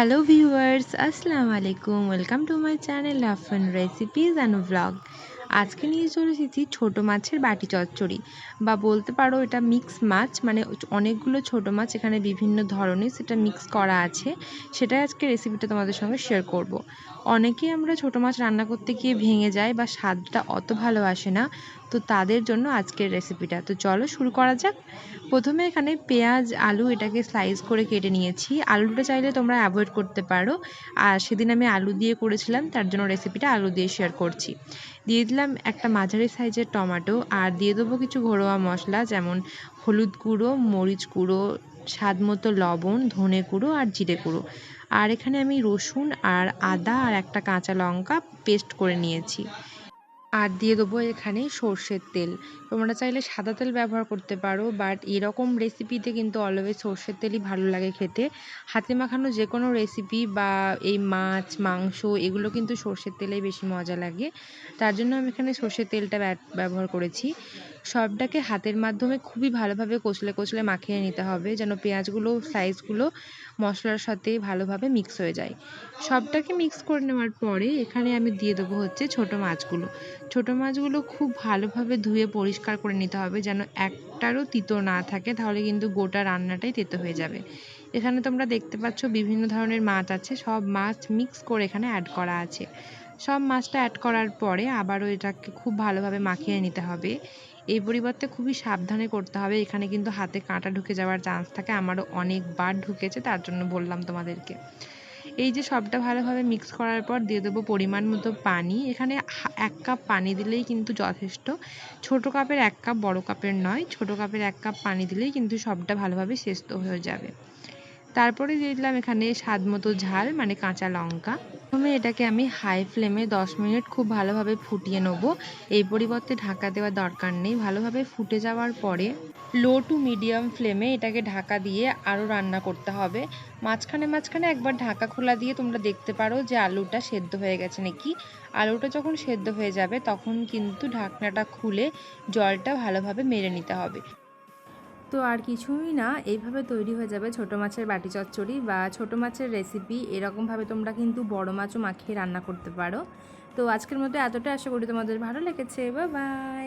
hello viewers assalamu alaikum welcome to my channel Fun recipes and vlog. আজকে নিয়ে চলে এসেছি ছোটো মাছের বাটি চচ্চড়ি। বা বলতে পারো এটা মিক্স মাছ মানে অনেকগুলো ছোট মাছ এখানে বিভিন্ন ধরনের সেটা মিক্স করা আছে। সেটাই আজকে রেসিপিটা তোমাদের সঙ্গে শেয়ার করব। অনেকেই আমরা ছোট মাছ রান্না করতে গিয়ে ভেঙে যায় বা স্বাদটা অত ভালো আসে না, তো তাদের জন্য আজকের রেসিপিটা তো চলো শুরু করা যাক। প্রথমে এখানে পেঁয়াজ, আলু এটাকে স্লাইস করে কেটে নিয়েছি। আলুটা চাইলে তোমরা অ্যাভয়েড করতে পারো। আর সেদিন আমি আলু দিয়ে করেছিলাম, তার জন্য রেসিপিটা আলু দিয়ে শেয়ার করছি। দিয়ে দিলাম একটা মাঝারি সাইজের টমেটো আর দিয়ে দেবো কিছু ঘরোয়া মশলা, যেমন হলুদ গুঁড়ো, মরিচ গুঁড়ো, স্বাদ মতো লবণ, ধনে গুঁড়ো আর জিরে গুঁড়ো। আর এখানে আমি রসুন আর আদা আর একটা কাঁচা লঙ্কা পেস্ট করে নিয়েছি। আর দিয়ে দেবো এখানে সর্ষের তেল। তোমরা চাইলে সাদা তেল ব্যবহার করতে পারো বাট এরকম রেসিপিতে কিন্তু অলওয়েজ সর্ষের তেলই ভালো লাগে খেতে। হাতে মাখানো যে কোনো রেসিপি বা এই মাছ, মাংস, এগুলো কিন্তু সর্ষের তেলেই বেশি মজা লাগে। তার জন্য আমি এখানে সর্ষের তেলটা ব্যবহার করেছি। সবটাকে হাতের মাধ্যমে খুবই ভালোভাবে কচলে কচলে মাখিয়ে নিতে হবে, যেন পেঁয়াজগুলো সাইজগুলো মশলার সাথে ভালোভাবে মিক্স হয়ে যায়। সবটাকে মিক্স করে নেওয়ার পরে এখানে আমি দিয়ে দেবো হচ্ছে ছোট মাছগুলো। ছোট মাছগুলো খুব ভালোভাবে ধুয়ে পরিষ্কার করে নিতে হবে, যেন একটারও তিতো না থাকে, তাহলে কিন্তু গোটা রান্নাটাই তেতো হয়ে যাবে। এখানে তোমরা দেখতে পাচ্ছ বিভিন্ন ধরনের মাছ আছে, সব মাছ মিক্স করে এখানে অ্যাড করা আছে। সব মাছটা অ্যাড করার পরে আবারও এটাকে খুব ভালোভাবে মাখিয়ে নিতে হবে। এই পরিবর্তে খুবই সাবধানে করতে হবে। এখানে কিন্তু হাতে কাঁটা ঢুকে যাওয়ার চান্স থাকে। আমারও অনেকবার ঢুকেছে, তার জন্য বললাম তোমাদেরকে। এই যে সবটা ভালোভাবে মিক্স করার পর দিয়ে দেবো পরিমাণ মতো পানি। এখানে এক কাপ পানি দিলেই কিন্তু যথেষ্ট। ছোট কাপের এক কাপ বড় কাপের নয়। ছোট কাপের এক কাপ পানি দিলেই কিন্তু সবটা ভালোভাবে সেস্ত হয়ে যাবে। তারপরে দিয়ে দিলাম এখানে স্বাদ মতো ঝাল মানে কাঁচা লঙ্কা। প্রথমে এটাকে আমি হাই ফ্লেমে দশ মিনিট খুব ভালোভাবে ফুটিয়ে নেব। এই পরিবর্তে ঢাকা দেওয়ার দরকার নেই। ভালোভাবে ফুটে যাওয়ার পরে লো টু মিডিয়াম ফ্লেমে এটাকে ঢাকা দিয়ে আরও রান্না করতে হবে। মাঝখানে মাঝখানে একবার ঢাকা খোলা দিয়ে তোমরা দেখতে পারো যে আলুটা সেদ্ধ হয়ে গেছে নাকি। আলুটা যখন সেদ্ধ হয়ে যাবে, তখন কিন্তু ঢাকনাটা খুলে জলটা ভালোভাবে মেরে নিতে হবে। তো আর কিছুই না, এইভাবে তৈরি হয়ে যাবে ছোটো মাছের বাটি চচ্চড়ি বা ছোটো মাছের রেসিপি এরকমভাবে তোমরা কিন্তু বড় মাছও মাখিয়ে রান্না করতে পারো। তো আজকের মতো এতটা আশা করি তোমাদের ভালো লেগেছে। বা বাই